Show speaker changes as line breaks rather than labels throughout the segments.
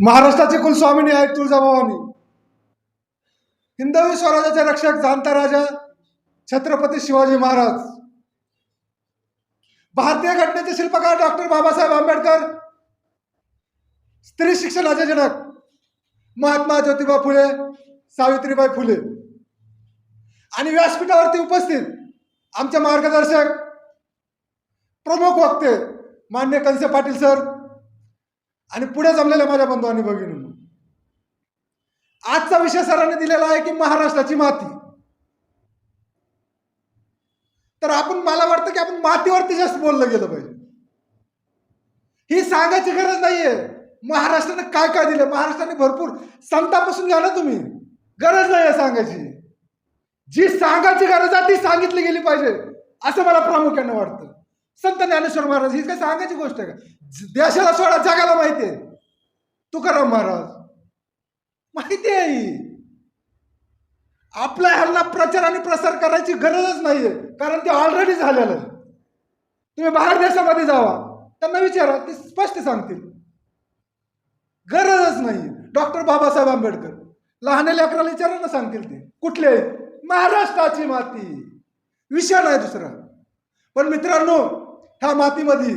महाराष्ट्राचे कुलस्वामिनी आहेत तुळजाभवानी. हिंदवी स्वराज्याचे रक्षक जाणता राजा छत्रपती शिवाजी महाराज. भारतीय घटनेचे शिल्पकार डॉक्टर बाबासाहेब आंबेडकर. स्त्री शिक्षणाचे जनक महात्मा ज्योतिबा फुले सावित्रीबाई फुले. आणि व्यासपीठावरती उपस्थित आमचे मार्गदर्शक प्रमुख वक्ते मान्य कंसे पाटील सर आणि पुढे जमलेल्या माझ्या बंधू आणि भगिनी आजचा विषय सरांनी दिलेला आहे की महाराष्ट्राची माती. तर आपण मला वाटतं की आपण मातीवरती जास्त बोललं गेलं पाहिजे. ही सांगायची गरज नाहीये. महाराष्ट्राने काय काय दिलं? महाराष्ट्राने भरपूर संतापासून घ्या ना तुम्ही. गरज नाही आहे सांगायची. जी सांगायची गरज आहे ती सांगितली गेली पाहिजे असं मला प्रामुख्याने वाटतं. संत ज्ञानेश्वर महाराज ही काय सांगायची गोष्ट आहे का? देशाला सोडा जगाला माहिती आहे. तुकाराम महाराज माहिती आहे आपल्या ह्यांना प्रचार आणि प्रसार करायची गरजच नाहीये कारण ते ऑलरेडी झालेलं आहे. तुम्ही बाहेर देशामध्ये जावा त्यांना विचारा ते स्पष्ट सांगतील. गरजच नाही डॉक्टर बाबासाहेब आंबेडकर लहान लेकराला विचारा ना सांगतील ते. कुठले? महाराष्ट्राची माती. विषय नाही दुसरा. पण मित्रांनो ह्या मातीमध्ये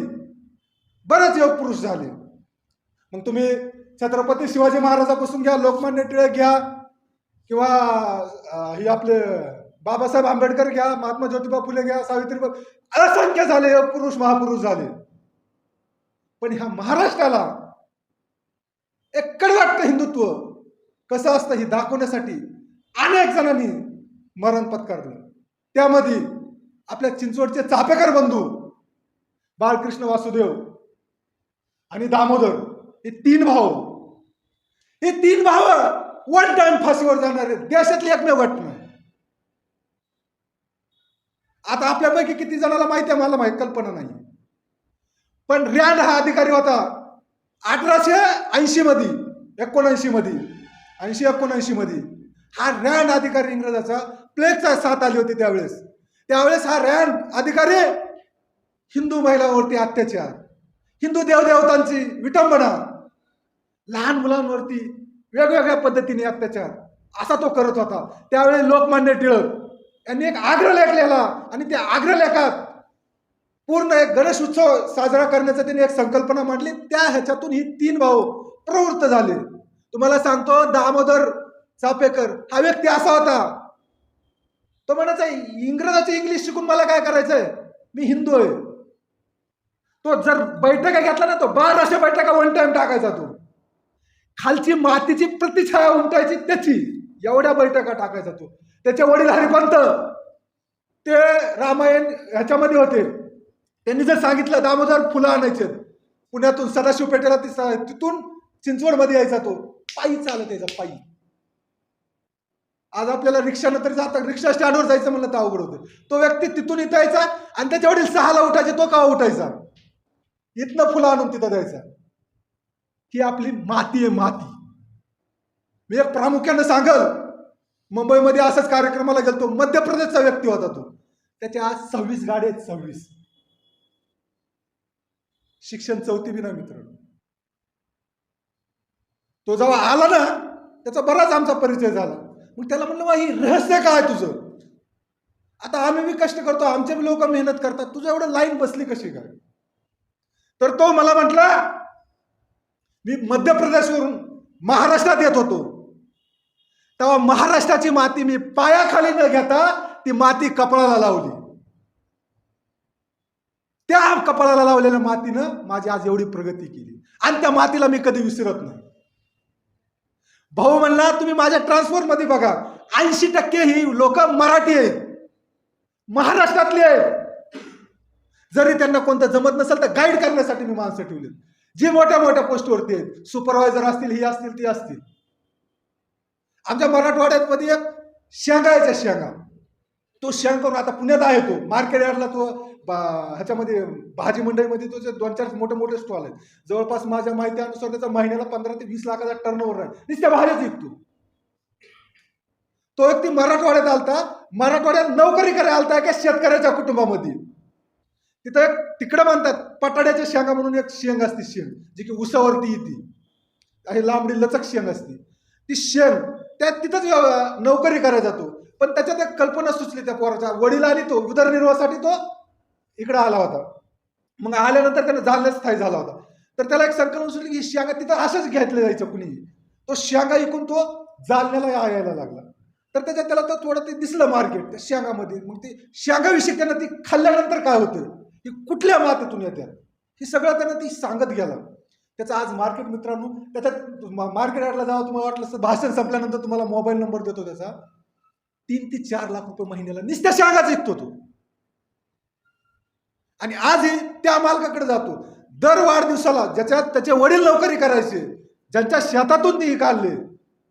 बरेच योग पुरुष झाले. मग तुम्ही छत्रपती शिवाजी महाराजापासून घ्या लोकमान्य टिळक घ्या किंवा हे आपले बाबासाहेब आंबेडकर घ्या महात्मा ज्योतिबा फुले घ्या सावित्रीबाई असंख्य झाले योग पुरुष महापुरुष झाले. पण ह्या महाराष्ट्राला एक वाटतं हिंदुत्व. कसं असतं हे दाखवण्यासाठी अनेक जणांनी मरण पत्करलं. त्यामध्ये आपल्या चिंचवडचे चापेकर बंधू बाळकृष्ण वासुदेव आणि दामोदर हे तीन भाऊ. हे तीन भाव वन टाइम फाशीवर जाणारे देशातली एकमेव घटना. आता आपल्यापैकी किती जणाला माहिती आहे? मला माहिती कल्पना नाही. पण रँड हा अधिकारी होता. अठराशे ऐंशी मध्ये एकोणऐंशी मध्ये ऐंशी एकोणऐंशी मध्ये हा रँड अधिकारी इंग्रजाचा प्लेगचा साथ आली होती त्यावेळेस. त्यावेळेस हा रँड अधिकारी हिंदू महिलांवरती अत्याचार हिंदू देवदेवतांची विटंबना लहान मुलांवरती वेगवेगळ्या पद्धतीने अत्याचार असा तो करत होता. त्यावेळी लोकमान्य टिळक यांनी एक आग्रह लेख लिहिला आणि त्या आग्रह लेखात पूर्ण एक गणेश उत्सव साजरा करण्याचा त्यांनी एक संकल्पना मांडली. त्या ह्याच्यातून ही तीन भाऊ प्रवृत्त झाले. तुम्हाला सांगतो दामोदर चापेकर हा व्यक्ती असा होता. तो म्हणायचा इंग्रजाचं इंग्लिश शिकून मला काय करायचंय? मी हिंदू आहे. तो जर बैठका घेतला ना तो बाराशे बैठका वन टाइम टाकायचा तो. खालची मातीची प्रतिछाया उमटायची त्याची. एवढ्या बैठका टाकायचा तो. त्याचे वडील हरिपंत ते रामायण ह्याच्यामध्ये होते. त्यांनी जर सांगितलं दामोदर फुलं आणायचे पुण्यातून सदाशिव पेठेला तिथून चिंचवडमध्ये यायचा तो. पायी चालत यायचा पायी. आज आपल्याला रिक्षानं तरी जाता रिक्षा स्टँडवर जायचं म्हणलं तर अवघड होतं. तो व्यक्ती तिथून इथं यायचा आणि त्याच्या वडील सहाला उठायचे तो का उठायचा? इथनं फुलं आणून तिथं द्यायचा. ही आपली माती आहे माती. मी एक प्रामुख्यानं सांगल मुंबईमध्ये असाच कार्यक्रमाला गेलतो मध्य प्रदेशचा व्यक्ती होता तो. त्याच्या आज सव्वीस गाडी आहेत सव्वीस. शिक्षण चौथी बी ना मित्र तो जेव्हा आला ना त्याचा बराच आमचा परिचय झाला. मग त्याला म्हणलं ही रहस्य काय तुझं? आता आम्ही बी कष्ट करतो आमचे बी लोक मेहनत करतात. तुझं एवढं लाईन बसली कशी काय? तर तो मला म्हटला मी मध्य प्रदेशवरून महाराष्ट्रात येत होतो. तेव्हा महाराष्ट्राची माती मी पायाखाली न घेता ती माती कपाळाला लावली. त्या कपाळाला लावलेल्या मातीनं माझी आज एवढी प्रगती केली. आणि त्या मातीला मी कधी विसरत नाही. भाऊ म्हणला तुम्ही माझ्या ट्रान्सफर बघा. ऐंशी टक्के ही लोक मराठी आहेत. महाराष्ट्रातली आहेत. जरी त्यांना कोणतं जमत नसेल तर गाईड करण्यासाठी मी माणसं ठेवले जे मोठ्या मोठ्या पोस्टवरती आहेत सुपरवायझर असतील ही असतील ती असतील. आमच्या मराठवाड्यात मध्ये एक शेंगा यायच्या शेंगा. तो शेंग करून आता पुण्यात आहे तो. मार्केट यार्डला तो बा- ह्याच्यामध्ये भाजी मंडईमध्ये तो जे दोन चार मोठे मोठे स्टॉल आहेत. जवळपास माझ्या माहितीनुसार त्याचा महिन्याला पंधरा ते वीस लाखाचा टर्न ओव्हर आहे. नुसत्या भाज्याच विकतो. तो व्यक्ती मराठवाड्यात आलता. मराठवाड्यात नोकरी करायला आलता का शेतकऱ्याच्या कुटुंबामध्ये. तिथं तिकडं म्हणतात पटाड्याच्या शेंगा म्हणून एक शेंग असते शेंग जी की उसावरती येते. आहे लांबडी लचक शेंग असते. ती शेंग त्या तिथंच नोकरी करायला जातो. पण त्याच्यात एक कल्पना सुचली त्या पोराच्या. वडील आणि तो उदरनिर्वाहासाठी तो इकडं आला होता. मग आल्यानंतर त्यानं जालन्यात स्थायी झाला होता. तर त्याला एक संकल्पना सुचली की शेंगा तिथं असंच घेतलं जायचं कुणी. तो शेंगा इकून तो जालन्याला यायला लागला. तर त्याच्यात त्याला तो थोडं ते दिसलं मार्केट त्या शेंगामध्ये. मग ते शेंगाविषयी त्यानं ती खाल्ल्यानंतर काय होतं? ही कुठल्या मातीतून येतात हे सगळं त्यांना ती सांगत गेला. त्याचा आज मार्केट मित्रांनो त्याच्यात मार्केट यार्डला जावं तुम्हाला वाटलं असतं भाषण संपल्यानंतर तुम्हाला मोबाईल नंबर देतो त्याचा. तीन ते चार लाख रुपये महिन्याला नुसत्या शांगाच विकतो तो. आणि आजही त्या मालकाकडे जातो. दर वाढदिवसाला ज्याच्यात त्याचे वडील नोकरी करायचे ज्यांच्या शेतातून ते काढले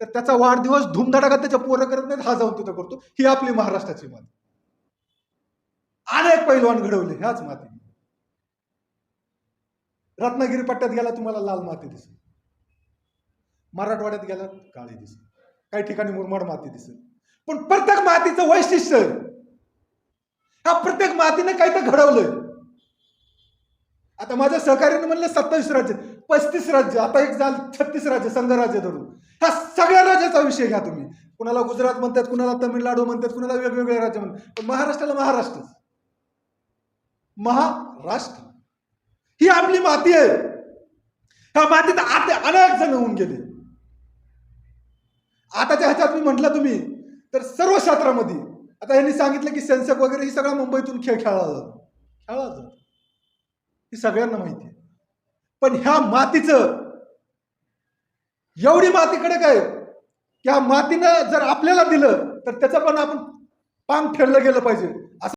तर त्याचा वाढदिवस धुमधडाका त्याच्या पोरं करत नाहीत हा जाऊन तिथं करतो. ही आपली महाराष्ट्राची माती अनेक पैलवान घडवले ह्याच माती रत्नागिरी पट्ट्यात गेला तुम्हाला लाल माती दिसेल. मराठवाड्यात गेला काळी दिसेल. काही ठिकाणी मुरमाड माती दिसेल. पण प्रत्येक मातीचं वैशिष्ट्य हा प्रत्येक मातीने काही तर घडवलंय. आता माझ्या सहकार्याने म्हणलं सत्तावीस राज्य पस्तीस राज्य आता एक झालं छत्तीस राज्य संघराज्य धरून. ह्या सगळ्या राज्याचा विषय घ्या तुम्ही. कुणाला गुजरात म्हणतात कुणाला तमिळनाडू म्हणतात कुणाला वेगवेगळे राज्य म्हणतात. पण महाराष्ट्राला महाराष्ट्रच. महाराष्ट्र. ही आपली माती आहे. ह्या मातीत आता अनेक जण होऊन गेले. आताच्या ह्याच्यात मी म्हटलं तुम्ही तर सर्व क्षेत्रामध्ये आता यांनी सांगितलं की सेन्सक वगैरे ही सगळा मुंबईतून खेळ खेळला जातो खेळला जातो ही सगळ्यांना माहिती आहे. पण ह्या मातीचं एवढी मातीकडे काय? त्या मातीनं जर आपल्याला दिलं तर त्याचं पण आपण पांग फेडलं गेलं पाहिजे.